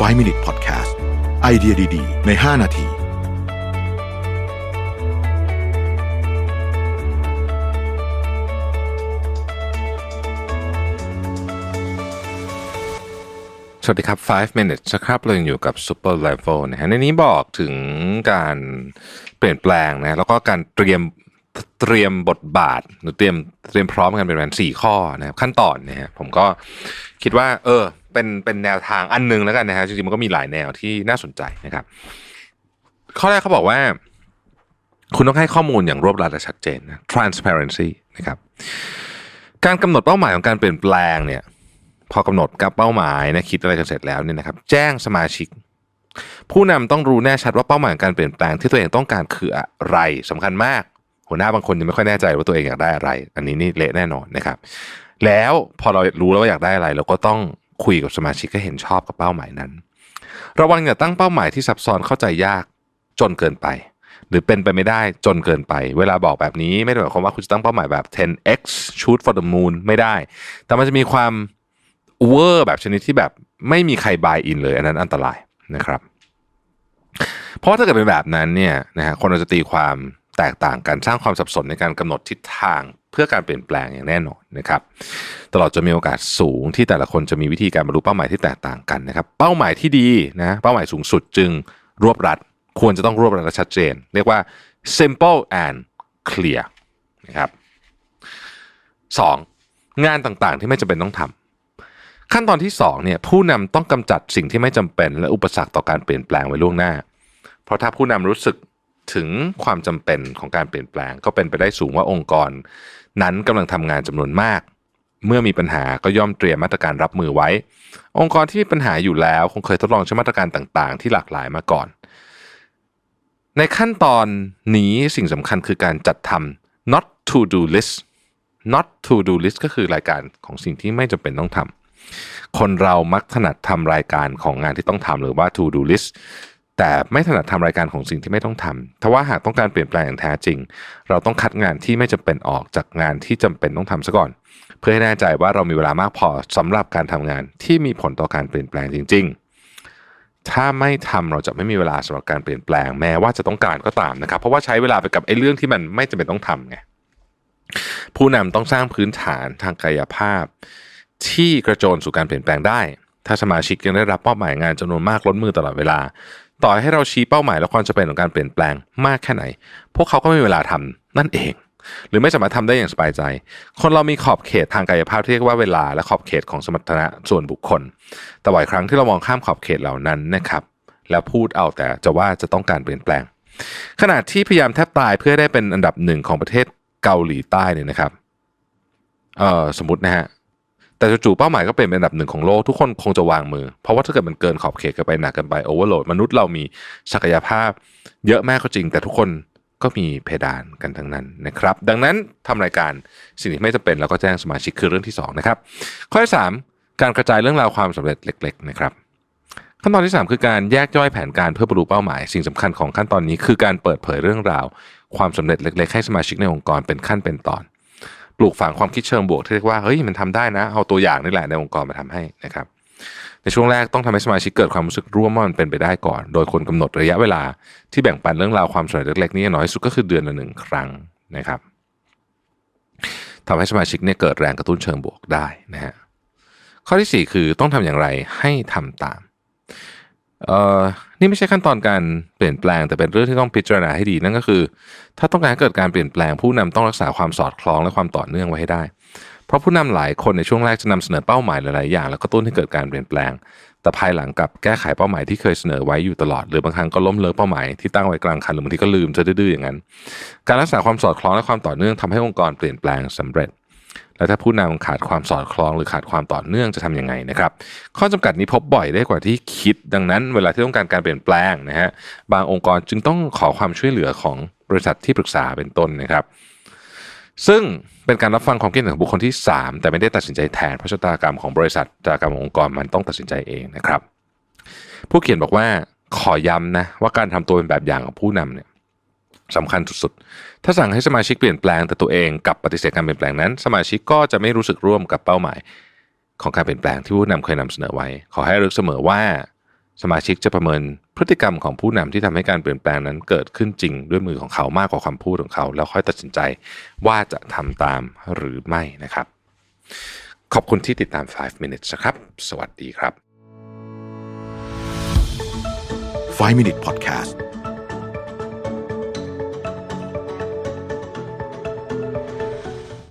5 Minute Podcast ไอเดียดี ๆ ใน 5 นาทีสวัสดีครับ 5 minutes นะครับ เรายังอยู่กับ Super Level นะฮะ ในนี้บอกถึงการเปลี่ยนแปลงนะ แล้วก็การเตรียม เตรียมบทบาท หรือเตรียม เตรียมพร้อมกันเป็นแผนสี่ข้อนะครับ ขั้นตอนนะฮะ ผมก็คิดว่า เออ เป็นเป็นแนวทางอันหนึงแล้วกันนะฮะจริงๆมันก็มีหลายแนวที่น่าสนใจนะครับ ข้อแรกเขาบอกว่า คุณต้องให้ข้อมูลอย่างรวบรัดและชัดเจนนะ transparency นะครับ การกำหนดเป้าหมายของการเปลี่ยนแปลงเนี่ยพอกำหนดกับเป้าหมายนะคิดอะไรกันเสร็จแล้วเนี่ยนะครับ แจ้งสมาชิก ผู้นำต้องรู้แน่ชัดว่าเป้าหมายการเปลี่ยนแปลงที่ตัวเองต้องการคืออะไรสำคัญมาก หัวหน้าบางคนยังไม่ค่อยแน่ใจว่าตัวเองอยากได้อะไร อันนี้นี่เละแน่นอนนะครับ แล้วพอเรารู้แล้วว่าอยากได้อะไร เราก็ต้อง คุยกับสมาชิกให้เห็นชอบกับเป้าหมายนั้น ระวังอย่าตั้งเป้าหมายที่ซับซ้อนเข้าใจยากจนเกินไป หรือเป็นไปไม่ได้จนเกินไป เวลาบอกแบบนี้ไม่ได้หมายความว่าคุณจะตั้งเป้าหมายแบบ 10x shoot for the moon ไม่ได้ แต่มันจะมีความเวอร์แบบชนิดที่แบบไม่มีใครบายอินเลย อันนั้นอันตรายนะครับ เพราะถ้าเกิดเป็นแบบนั้นเนี่ยนะฮะคนเราจะตีความแตกต่างกันสร้างความสับสนในการกำหนดทิศทาง เพื่อการเปลี่ยนแปลงอย่างแน่นอนนะครับ ตลอดจะมีโอกาสสูงที่แต่ละคนจะมีวิธีการบรรลุเป้าหมายที่แตกต่างกันนะครับ เป้าหมายที่ดีนะเป้าหมายสูงสุดจึงรวบรัด ควรจะต้องรวบรัดและชัดเจน เรียกว่า simple and clear นะครับสองงานต่างๆที่ไม่จำเป็นต้องทำขั้นตอนที่2เนี่ยผู้นำต้องกำจัดสิ่งที่ไม่จำเป็น และอุปสรรคต่อการเปลี่ยนแปลงไว้ล่วงหน้า เพราะถ้าผู้นำรู้สึก ถึงความจำเป็นของการเปลี่ยนแปลง ก็เป็นไปได้สูงว่าองค์กร นั้นกำลังทำงานจำนวนมาก เมื่อมีปัญหาก็ย่อมเตรียมมาตรการรับมือไว้ องค์กรที่มีปัญหาอยู่แล้ว คงเคยทดลองใช้มาตรการต่างๆ ที่หลากหลายมาก่อน ในขั้นตอนนี้สิ่งสำคัญคือการจัดทำ not to do list not to do list ก็คือรายการของสิ่งที่ไม่จำเป็นต้องทำคนเรามักถนัดทำรายการของงานที่ต้องทำหรือว่า to do list แต่ไม่ถนัดทำรายการของสิ่งที่ไม่ต้องทำถ้าว่าหากต้องการเปลี่ยนแปลงอย่างแท้จริง เราต้องคัดงานที่ไม่จำเป็นออกจากงานที่จำเป็นต้องทำซะก่อน เพื่อให้แน่ใจว่าเรามีเวลามากพอสำหรับการทำงานที่มีผลต่อการเปลี่ยนแปลงจริง ๆ ถ้าไม่ทำเราจะไม่มีเวลาสำหรับการเปลี่ยนแปลงแม้ว่าจะต้องการก็ตามนะครับ เพราะว่าใช้เวลาไปกับไอ้เรื่องที่มันไม่จำเป็นต้องทำไงผู้นำต้องสร้างพื้นฐานทางกายภาพ ที่กระโจนสู่การเปลี่ยนแปลงได้ ถ้าสมาชิกยังได้รับเป้าหมายงานจำนวนมากล้นมือตลอดเวลา ต่อให้เราชี้เป้าหมายและความจำเป็นของการเปลี่ยนแปลงมากแค่ไหน พวกเขาก็ไม่มีเวลาทำนั่นเอง หรือไม่สามารถทำได้อย่างสบายใจ คนเรามีขอบเขตทางกายภาพที่เรียกว่าเวลาและขอบเขตของสมรรถนะส่วนบุคคล แต่บ่อยครั้งที่เรามองข้ามขอบเขตเหล่านั้นนะครับแล้วพูดเอาแต่จะว่าจะต้องการเปลี่ยนแปลง ขณะที่พยายามแทบตายเพื่อได้เป็นอันดับหนึ่งของประเทศเกาหลีใต้เนี่ยนะครับเออสมมตินะฮะ แต่จู่ๆเป้าหมายก็เป็นอันดับหนึ่งของโลกทุกคนคงจะวางมือ เพราะว่าถ้าเกิดมันเกินขอบเขตกันไปหนักกินไปโอเวอร์โหลดมนุษย์เรามีศักยภาพ เยอะมากก็จริง แต่ทุกคนก็มีเพดานกันทั้งนั้นนะครับ ดังนั้นทำรายการสิ่งที่ไม่จำเป็นแล้วก็แจ้งสมาชิกคือเรื่องที่สองนะครับข้อที่สามการกระจายเรื่องราวความสำเร็จเล็ก ๆ นะครับ ขั้นตอนที่ 3 คือการแยกย่อยแผนการเพื่อบรรลุเป้าหมาย สิ่งสำคัญของขั้นตอนนี้คือการเปิดเผยเรื่องราว ความสำเร็จเล็ก ๆ ให้สมาชิกในองค์กรเป็นขั้นเป็นตอน ปลูกฝังความคิดเชิงบวกที่เรียกว่าเฮ้ยมันทำได้นะ เอาตัวอย่างนี่แหละในองค์กรมาทำให้นะครับ ในช่วงแรกต้องทำให้สมาชิกเกิดความรู้สึกร่วมว่ามันเป็นไปได้ก่อน โดยคนกำหนดระยะเวลาที่แบ่งปันเรื่องราวความสำเร็จเล็กๆนี้น้อยสุดก็คือเดือนละหนึ่งครั้งนะครับทำให้สมาชิกเนี่ยเกิดแรงกระตุ้นเชิงบวกได้นะฮะข้อที่สี่คือต้องทำอย่างไรให้ทำตาม เอ่อนี่ไม่ใช่ขั้นตอนการเปลี่ยนแปลงแต่เป็นเรื่องที่ต้องพิจารณาให้ดีนั่นก็คือ ถ้าต้องการให้เกิดการเปลี่ยนแปลงผู้นำต้องรักษาความสอดคล้องและความต่อเนื่องไว้ให้ได้ เพราะผู้นำหลายคนในช่วงแรกจะนำเสนอเป้าหมายหลายๆอย่าง แล้วก็ต้นให้เกิดการเปลี่ยนแปลง แต่ภายหลังกับแก้ไขเป้าหมายที่เคยเสนอไว้อยู่ตลอด หรือบางครั้งก็ล้มเลิกเป้าหมายที่ตั้งไว้กลางคันหรือบางทีก็ลืมจะดื้อๆอย่างนั้น การรักษาความสอดคล้องและความต่อเนื่องทำให้องค์กรเปลี่ยนแปลงสำเร็จ และถ้าผู้นำขาดความสอดคล้องหรือขาดความต่อเนื่องจะทำยังไงนะครับ ข้อจำกัดนี้พบบ่อยได้กว่าที่คิด ดังนั้นเวลาที่ต้องการการเปลี่ยนแปลงนะฮะบางองค์กรจึงต้องขอความช่วยเหลือของบริษัทที่ปรึกษาเป็นต้นนะครับ ซึ่งเป็นการรับฟังความคิดเห็นของบุคคลที่ 3 แต่ไม่ได้ตัดสินใจแทนเพราะชะตากรรมของบริษัทชะตากรรมขององค์กรมันต้องตัดสินใจเองนะครับ ผู้เขียนบอกว่าขอย้ำนะว่าการทำตัวเป็นแบบอย่างของผู้นำเนี่ย สำคัญสุดๆ ถ้าสั่งให้สมาชิกเปลี่ยนแปลงแต่ตัวเองกับปฏิเสธการเปลี่ยนแปลงนั้น สมาชิกก็จะไม่รู้สึกร่วมกับเป้าหมาย ของการเปลี่ยนแปลงที่ผู้นำเคยนำเสนอไว้ ขอให้รึกเสมอว่า สมาชิกจะประเมินพฤติกรรมของผู้นำที่ทำให้การเปลี่ยนแปลงนั้นเกิดขึ้นจริง ด้วยมือของเขามากกว่าคำพูดของเขา แล้วค่อยตัดสินใจว่าจะทำตามหรือไม่นะครับ ขอบคุณที่ติดตาม 5 minutes นะครับ สวัสดีครับ 5 Minute Podcast